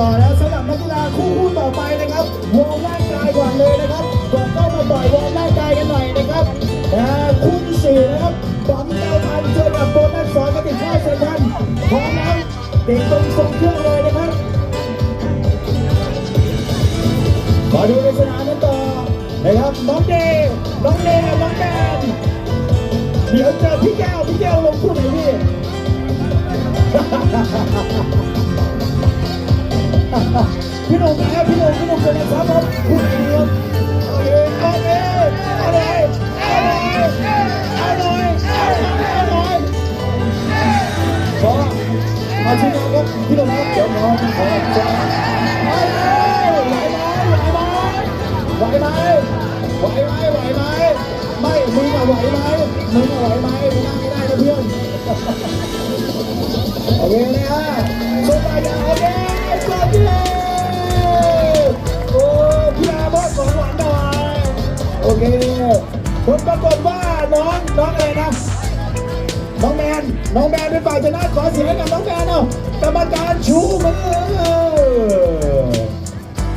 ต่อแล้วสำหรับนักกีฬาคู่คู่ต่อไปนะครับวอร์มร่างกายก่อนเลยนะครับก่อนเข้ามาต่อยวอร์มร่างกายกันหน่อยนะครับคู่ที่สี่นะครับบอมเจ้าพันเจอกับโบนัสสอนกติกาเซนทันพร้อมแล้วเด็กตรงทรงเครื่องเลยนะครับขอดูในสนามกันต่อนะครับน้องเดย์น้องเดย์น้องแดนเดี๋ยวเจอพี่แก้วพี่แก้วลงคู่ไหนพี่ พี่หนุ่มนะครับพี่หนุ่มพี่หนุ่มเป็นนะครับผมคู่ไหนดีครับ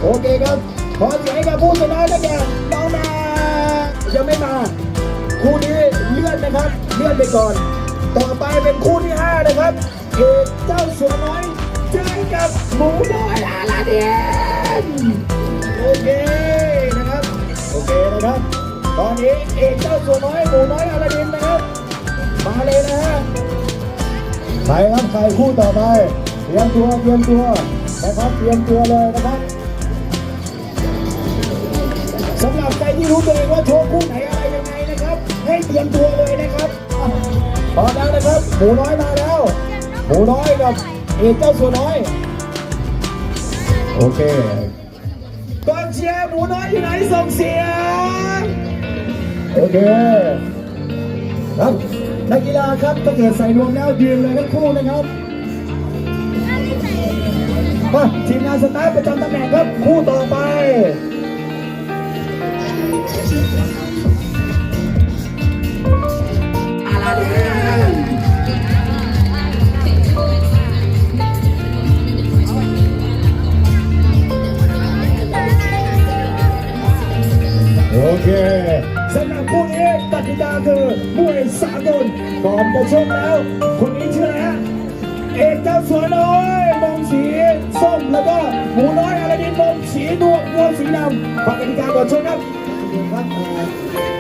โอเคครับ ขอเสียงให้กับผู้ชนะได้แก่น้องแมนยังไม่มาคู่นี้เลื่อนนะครับ เลื่อนไปก่อน ต่อไปเป็นคู่ที่ห้านะครับเอกเจ้าสัวน้อยเจอกับหมูน้อยอาลาเดียนโอเคนะครับ โอเคนะครับ ตอนนี้เอกเจ้าสัวน้อยหมูน้อยอาลาเดีนนะครับ มาเลยนะฮะใครครับใครคู่ต่อไป เตรียมตัวเตรียมตัวนะครับเตรียมตัวเลยนะครับ รู้ตัวเองว่าโชว์คู่ไหนอะไรยังไงนะครับ ให้เตรียมตัวเลยนะครับอะพร้อมแล้วนะครับ หมูน้อยมาแล้ว หมูน้อยกับเอกเจ้าสัวน้อย โอเคกองเชียร์หมูน้อยอยู่ไหนส่งเสียง โอเคครับนักกีฬาครับถ้าเกิดใส่รวมแล้วยืนเลยทั้งคู่นะครับมาทีมงานสตาร์ทประจำตำแหน่งครับคู่ต่อไป เคสำหรับคู่นี้กติกาคือมวยสากลก่อนจะชกแล้ว คนนี้ชื่ออะไรฮะเอกเจ้าสัวน้อยมงสีส้มแล้วก็หมูน้อยอาราดินมงสีดวงดวงสีดำฟังกติกาก่อนชกครับครับ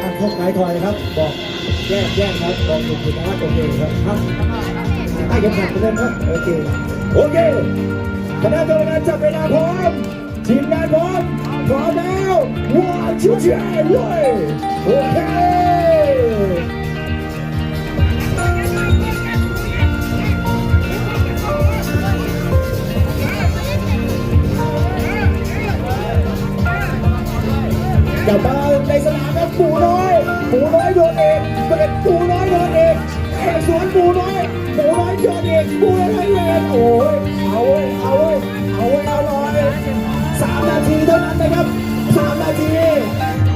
อ่าพวกนายถอยนะครับบอกแยกแยกครับบอกถูกๆนะครับโอเคครับครับให้กันขัดไปเลยครับโอเคโอเคคณะกรรมการจับเวลาพร้อมทีมงานพร้อม พร้อมแล้วว้าวชิวๆเลยโอเคกลับมาในสนามครับปูน้อยปูน้อยโดนเอกเป็นปูน้อยโดนเอกเอกสวนปูน้อยปูน้อยโดนเอกปูน้อยเอกโอ้ยเอาเว้ยเอาเว้ยเอา ท่านั้นนะครับสามนาที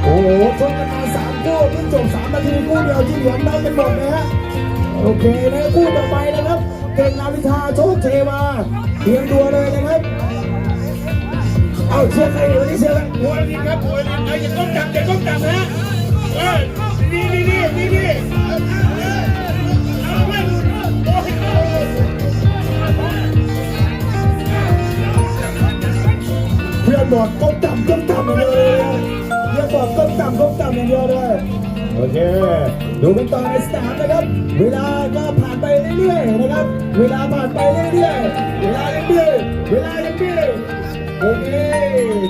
โอ้โหชกกันมาสามคู่เพิ่งจบสามนาทีคู่เดียวที่เหลือน้กันหมดนะฮะโอเคนะคู่ต่อไปนะครับเก่งนาวิชาโชคเทวาเตรียมตัวเลยนะครับเอาเชียร์ใครอยู่นี่เชียร์ใครมวยนี่ครับมวยนี่ไอ้อย่าก้มจับอย่าก้มจับนะเออนี่นี่นี่นี่นี่ บอกก้มต่ำก้มต่ำอย่างเดียวเลยเพื่อนบอกก้มต่ำก้มต่ำอย่างเดียวเลยโอเค ดูกันต่อในสนามนะครับ เวลาก็ผ่านไปเรื่อยๆนะครับ เวลาผ่านไปเรื่อยๆ เวลายังดื้อเวลายังดื้อโอเค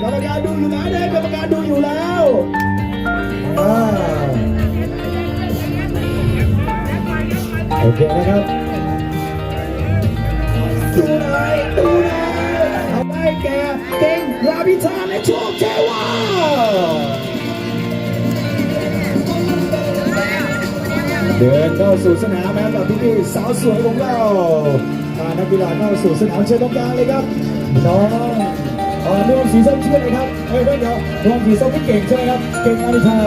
กรรมการดูอยู่นะเนี่ยกรรมการดูอยู่แล้วโอเคนะครับดูหน่อยดูหน่อย ไปแกเก่งราพิชาและโชคเทวาเดินเข้าสู่สนามแล้วกับพี่พี่ๆสาวสวยของเราพานักกีฬาเข้าสู่สนามเชิญตรงกลางเลยครับน้องเออนวมสีส้มชื่ออะไรครับเฮ้ยเดี๋ยวเดี๋ยวนวมสีส้มที่เก่งใช่ไหมครับ เก่งอาริชา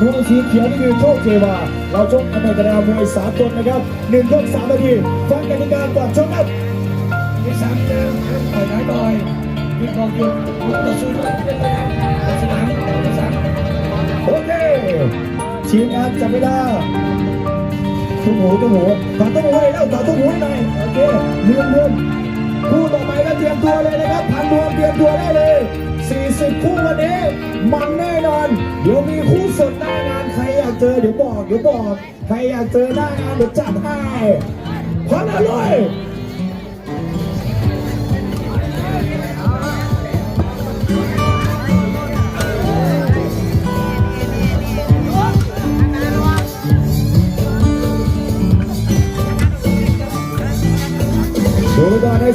นวมสีเขียวนี่คือโชคเทวา เราชกกันในกระดามวยสากลนะครับหนึ่งยกสามนาทีฟังกติกาก่อนชกครับที่สามเจอต่อยไหนต่อย ยืนบอกอยู่มึงต่อสู้ด้วยเป็นไปได้สนามสามโอเคทีมงานจับไม่ได้ตุ้มหูตุ้มหูต่อตุ้มหูเลยแล้วต่อตุ้มหูให้หน่อยโอเคเลื่อนเลื่อนคู่ต่อไปก็เตรียมตัวเลยนะครับพันรวมเตรียมตัวได้เลย 40 คู่วันนี้มันแน่นอน เดี๋ยวมีคู่สดหน้างานใครอยากเจอเดี๋ยวบอกเดี๋ยวบอกใครอยากเจอหน้างานเดี๋ยวจัดให้พร้อมแล้วเลย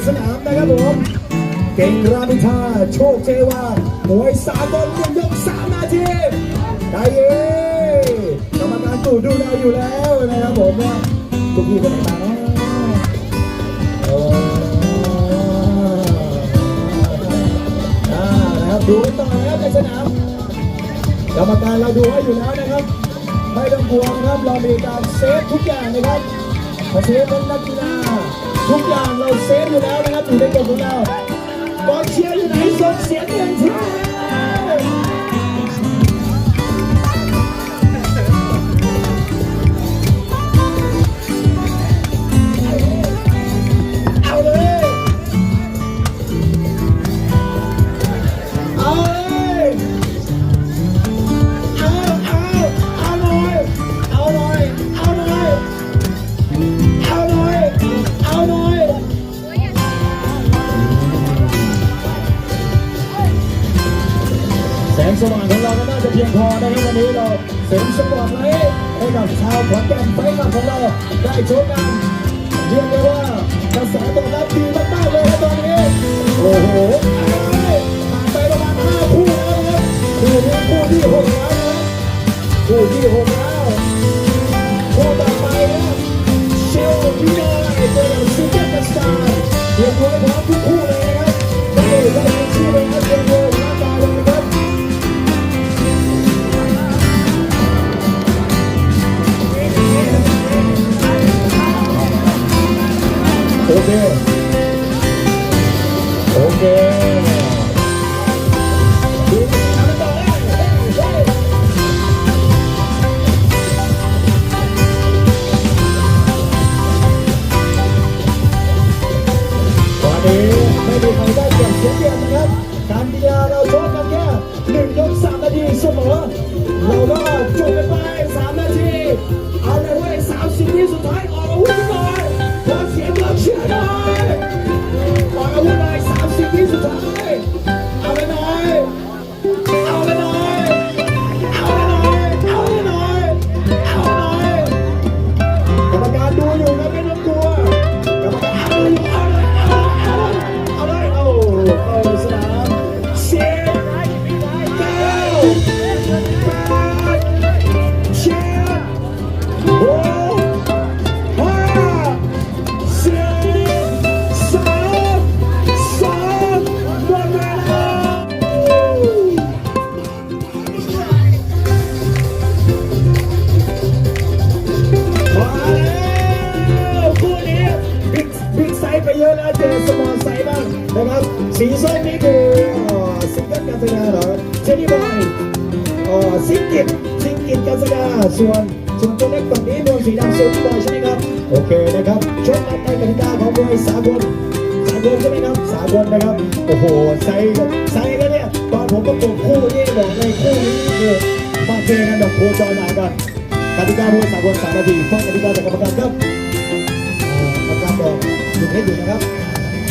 สนามนะครับผม เก่งรามิทาโชคเจวามวยสากลหนึ่งยกสามนาทีได้เย่กรรมการตู่ดูเราอยู่แล้วนะครับผมว่าทุกทีเป็นไงบ้างโอ้อ่านะครับดูต่อนะครับในสนามกรรมการเราดูให้อยู่แล้วนะครับ ไม่ต้องกลัวนะครับเรามีการเซฟทุกอย่างนะครับเซฟเป็นนักกีฬา ทุกอย่างเราเซฟอยู่แล้วนะครับอยู่ในกฎของเรากองเชียร์อยู่ไหนส่งเสียงเงินที แสงสว่างของเราก็น่าจะเพียงพอนะครับวันนี้เราเสริมสปอร์ตไลท์ให้กับชาวขอนแก่นไฟคลับของเราได้โชว์กันเรียกได้ว่ากระแสตอบรับดีมากๆเลยครับตอนนี้โอ้โหผ่านไปประมาณห้าคู่แล้วนะครับคู่นี้คู่ที่หกแล้วนะครับคู่ที่หกแล้วคู่ต่อไปนะเชลพี่น้อยเจอกับซูเปอร์สตาร์เตรียมตัวให้พร้อมทุกคู่เลยนะครับได้ได้ชื่อเลยครับเตรียมตัว โส่วนส่วนตัวเล็กฝั่งนี้นวลสีดำเซลล์บอยใช่ไหมครับ โอเคนะครับชกกันในกติกาของมวยสากลสากลใช่ไหมครับสากลนะครับ โอ้โหไซส์ไซส์แล้วเนี่ยตอนผมประกบคู่นี่บอกเลยคู่นี้คือมาเจอกันแบบโคจรมากันกติกามวยสากลสามนาทีฟังกติกาจากกรรมการครับกรรมการบอกหยุดให้หยุดนะครับ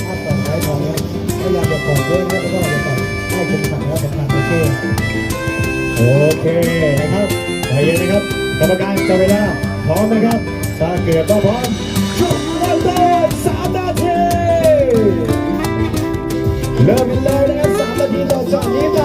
ภาพต่อท้ายของเนี่ยพยายามจะกอดด้วยนะครับแล้วก็จะกอดให้เป็นขันแล้วเป็นขันโอเคโอเคนะครับ ใจเย็นนะครับกรรมการจับเวลาพร้อมนะครับ ถ้าเกิดว่าพร้อมชกเริ่มต้นสามนาทีเริ่มเลยนะครับสามนาทีต่อจากนี้ไป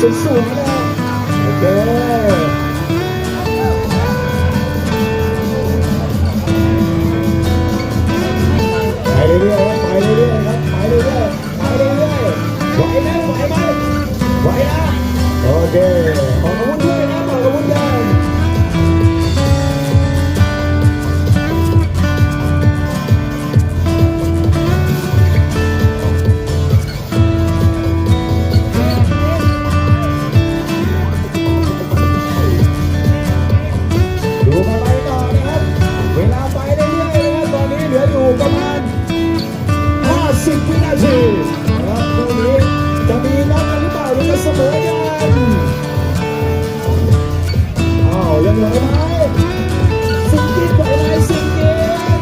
สู้ๆให้ด้โอเคไปเรื่อยๆไปเรื่อครับไปเรื่อยๆไปเรื่อยๆไหวไหมไหวไหมไหวนะโอเค วินาทีรับคู่นี้จะมีน็อกกันหรือเปล่าหรืเสมอกันอาวยังเหไหมสิงกิตไปไหนสิงกิต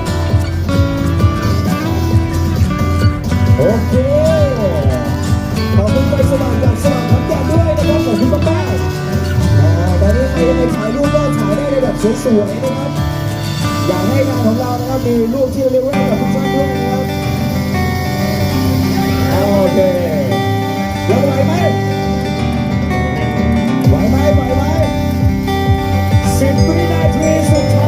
โอเคขอบคุณไปสมัครากสมัครขอนแก่ด้วยนะครับขอบคุณมากๆตอนนี้ใครจะไปถ่ายรูปก็ถ่ายได้ในแบบสวยๆนะครับอยากให้งานของเรานะครับมีรูปที่เรียกว่ากับทุกท่านด้วยนะครับ เคแไหวไหมไหวไหมไหวไหมสิบวินาทีสุดท้าย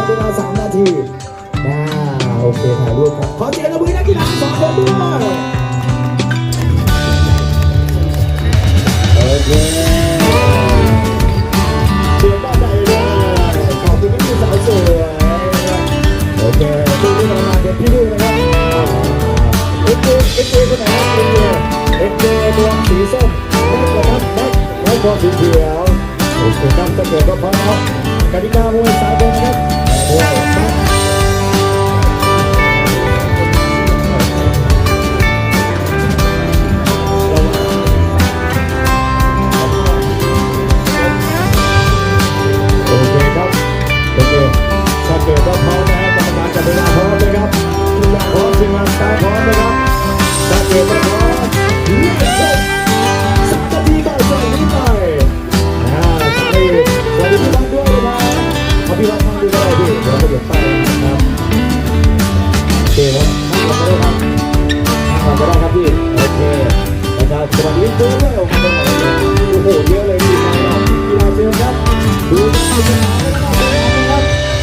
ดเวลา3นาทีนะโอเคถ่ายรูปครับ ขอเสียงระมือนักกีฬาสองคนด้วย รวมสีส้มและกระทับแบ็คและรวมสีเขียวโอเคครับถ้าเกิดว่าพร้อมกติกามวยสายบนครับ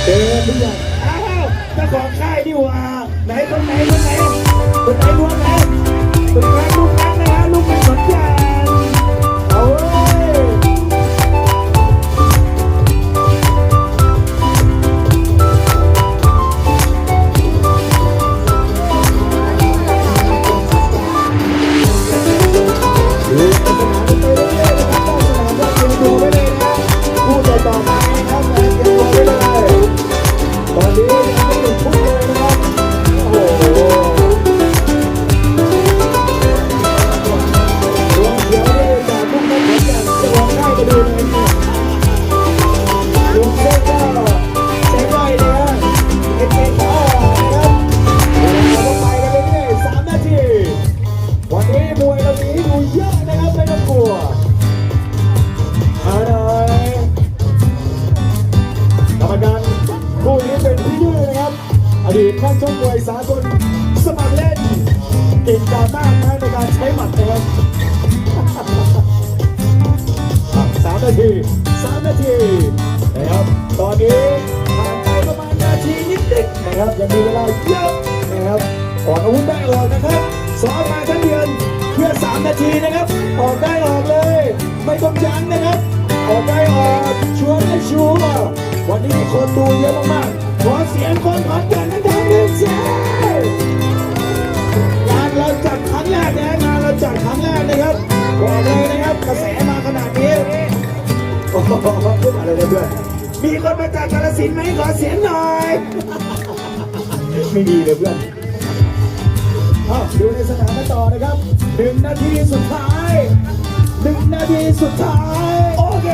เจอทุกอย่อ้ถ้าของค่ายดิวอาไหนคนไหนคนไหนคนไหนล้วงไหนคนไหนลูกไหนีนะครับ ออกได้ออกเลย ไม่ต้องยั้งนะครับ ออกได้ออกชัวร์ได้ชัวร์วันนี้มีคนดูเยอะมากๆขอเสียงคนขอนแก่นดังๆหนึ่งเสียงงานเราจัดครั้งแรกนะงานเราจัดครั้งแรกนะครับบอกเลยนะครับกระแสมาขนาดนี้โอ้โหพูดอะไรเลยเพื่อนมีคนมาจากกาลสินไหมขอเสียงหน่อยไม่มีเลยเพื่อนดูในสนามต่อนะครับ หนึ่งนาทีสุดท้ายหนึ่งนาทีสุดท้าย โอเค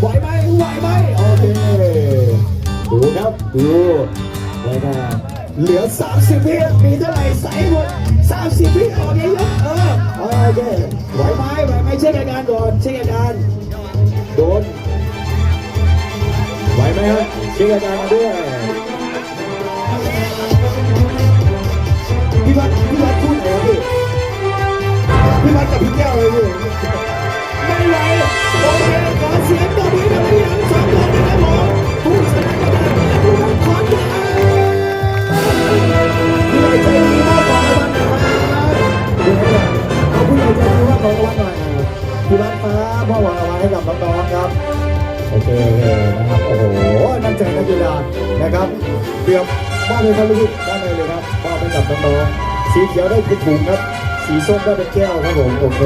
ไหวไหมไหวไหมโอเค ดูครับ ดูแล้วก็เหลือ 30วิมีเท่าไหร่ใส่หมด30วิออกเยอะเออโอเคไหวไหมไหวไหมเช็คอาการก่อนเช็คอาการโดนไหวไหมครับเช็คอาการมาด้วยพี่วัดพี่วั พี่วัดกับพี่แก้วเลยพี่ไม่ไหวโอเคขอเสียงตบมือกับพี่ยังสองคนนะครับผมผู้ชนะกระดานผู้ชนะขอนแก่นผู้ใหญ่ใจดีมากขอรางวัลหน่อยครับเอาผู้ใหญ่ใจดีมากขอรางวัลหน่อยพี่วัดฟ้าพ่อหวังรางวัลให้กับน้องๆครับโอเคนะครับโอ้โหน้ำใจนักกีฬานะครับเตรียมมอบเลยครับลูกๆด้านในเลยครับมอบให้กับน้องๆสีเขียวได้เป็นถุงครับ สีส้มได้เป็นแก้วครับผมโอเค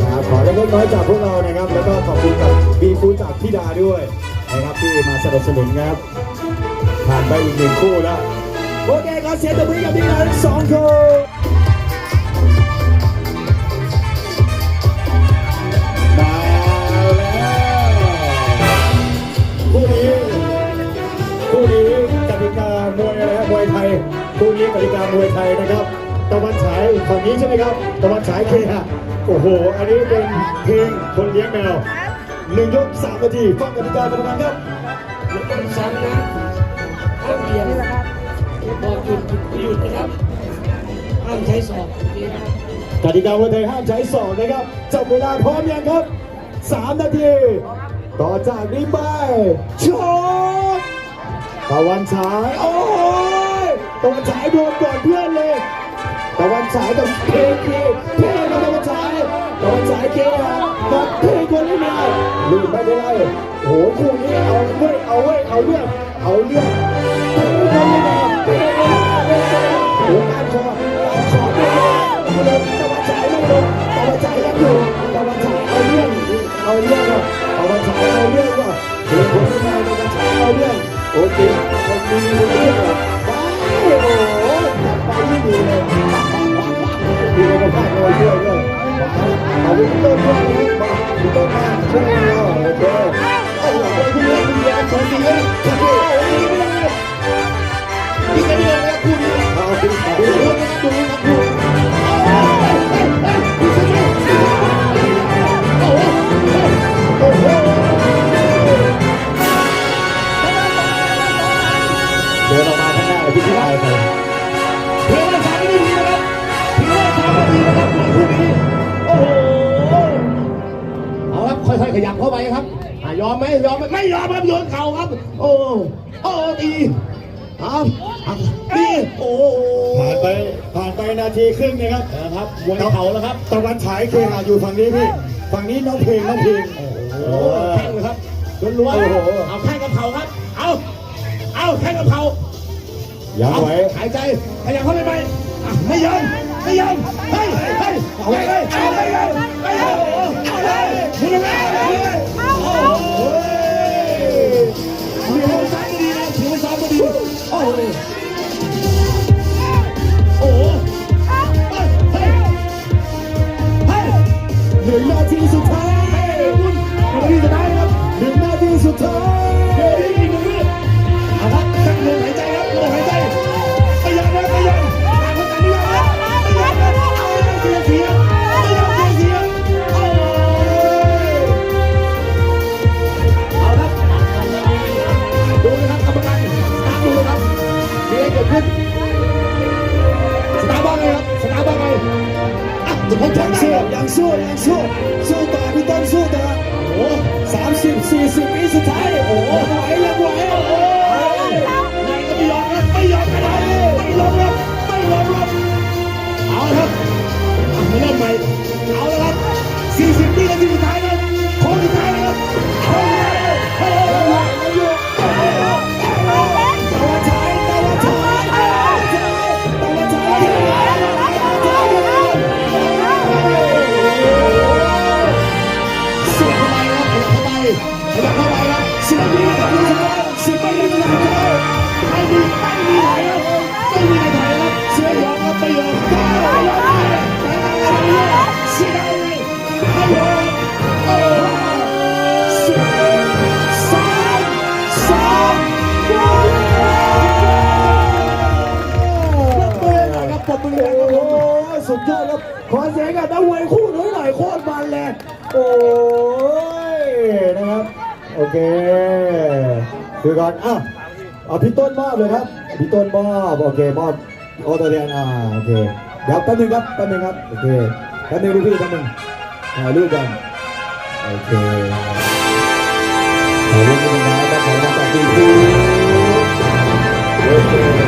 นะครับขอเล็กน้อยจากพวกเรานะครับ แล้วก็ขอบคุณกับบีฟูจากพี่ดาด้วยนะครับที่มาสนับสนุนครับผ่านไปอีกหนึ่งคู่แล้วโอเคขอเสียงตบมือกับพี่ดาทั้งสองคนมาแล้วคู่นี้คู่นี้กติกามวยอะไรครับมวยไทยคู่นี้กติกามวยไทยนะครับ ตะวันฉายฝั่งนี้ใช่ไหมครับ ตะวันฉายเคฮะโอ้โห อันนี้เป็นเพลงคนเลี้ยงแมวหนึ่งยกสามนาทีฟังกติกากันประมาณครับซ้ำนะห้ามเดียวบอกหยุดหยุดนะครับห้ามใช้ศอกโอเคนะครับกติกามวยไทยห้ามใช้สองนะครับจับเวลาพร้อมยังครับสามนาทีต่อจากนี้ไปชกตะวันฉายโอ้ยตะวันฉายโดนก่อนเพื่อนเลย ตะวันฉายกับเพเคเพกับตะวันฉายตะวันฉายเคกับเพคนนี้มาลืมไม่ได้ไรโอ้โหคู่นี้เอาเว้ยเอาเว้ยเอาเรื่องเอาเรื่องเพคนนี้มาเพคนนี้มาโอ้การชอการชอ ข้างหน้าพี่ชายไปเพื่อนสามไม่ดีนะครับเพื่อนสามไม่ดีนะครับคู่นี้โอ้โหเอาครับค่อยๆขยับเข้าไปครับอะยอมไหมยอมไหมไม่ยอมครับโยนเข่าครับ โอ้โอ้ตีเอาเอาตีโอ้โหผ่านไปผ่านไปนาทีครึ่งนะครับนะครับมวยเข่าแล้วครับตะวันฉายเคหาอยู่ฝั่งนี้พี่ฝั่งนี้น้องเพลงน้องเพลงโอ้แข้งเลยครับล้วนๆโอ้โหเอาแข้งกับเข่าครับ เอาเอาแข้งกับเข่า ยังไหวหายใจขยับเข้าไปไหมอะไม่ยอมไม่ยอมเฮ้ยเฮ้ยเอาเลยเอาไปเลยเอาเลยเอาเลยมึงเลยเอาเลยโอ้โหถือว่าซ้อมดีนะถือว่าซ้อมดีโอ้โห see you soon. It's the. ก่อนอ้าเอาพี่ต้นมอบเลยครับพี่ต้นมอบโอเคมอบโอตเรียนอ่าโอเคเดี๋ยวแป๊บนึงครับแป๊บนึงครับโอเคแป๊บนึงลูกพี่แป๊บนึงถ่ายรูกกันโอเคถ่ายรูกกันนะครับขอบคู่โอเค